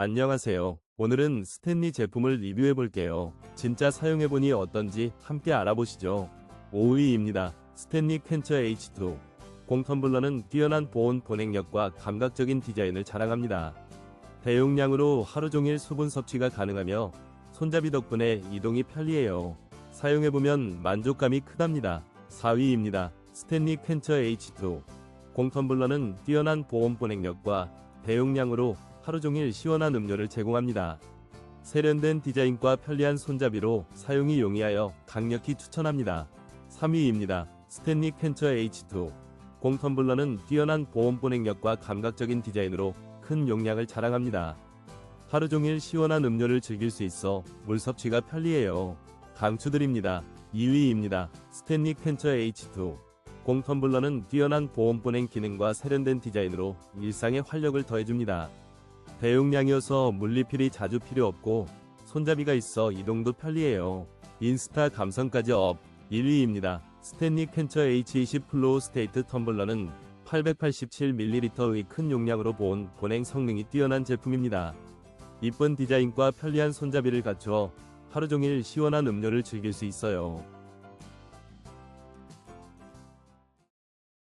안녕하세요. 오늘은 스탠리 제품을 리뷰해 볼게요. 진짜 사용해보니 어떤지 함께 알아보시죠. 5위입니다. 스탠리 캔처 H2. 공 텀블러는 뛰어난 보온 보냉력과 감각적인 디자인을 자랑합니다. 대용량으로 하루 종일 수분 섭취가 가능하며 손잡이 덕분에 이동이 편리해요. 사용해보면 만족감이 크답니다. 4위입니다. 스탠리 캔처 H2. 공 텀블러는 뛰어난 보온 보냉력과 대용량으로 하루 종일 시원한 음료를 제공합니다. 세련된 디자인과 편리한 손잡이로 사용이 용이하여 강력히 추천합니다. 3위입니다. 스탠리 캔처 H2. 공 텀블러는 뛰어난 보온 보냉력과 감각적인 디자인으로 큰 용량을 자랑합니다. 하루 종일 시원한 음료를 즐길 수 있어 물 섭취가 편리해요. 강추드립니다. 2위입니다. 스탠리 캔처 H2. 공 텀블러는 뛰어난 보온 보냉 기능과 세련된 디자인으로 일상에 활력을 더해줍니다. 대용량이어서 물리필이 자주 필요 없고 손잡이가 있어 이동도 편리해요. 인스타 감성까지 업 1위입니다. 스탠리 캔처 H20 플로우 스테이트 텀블러는 887ml의 큰 용량으로 보온 보냉 성능이 뛰어난 제품입니다. 이쁜 디자인과 편리한 손잡이를 갖춰 하루 종일 시원한 음료를 즐길 수 있어요.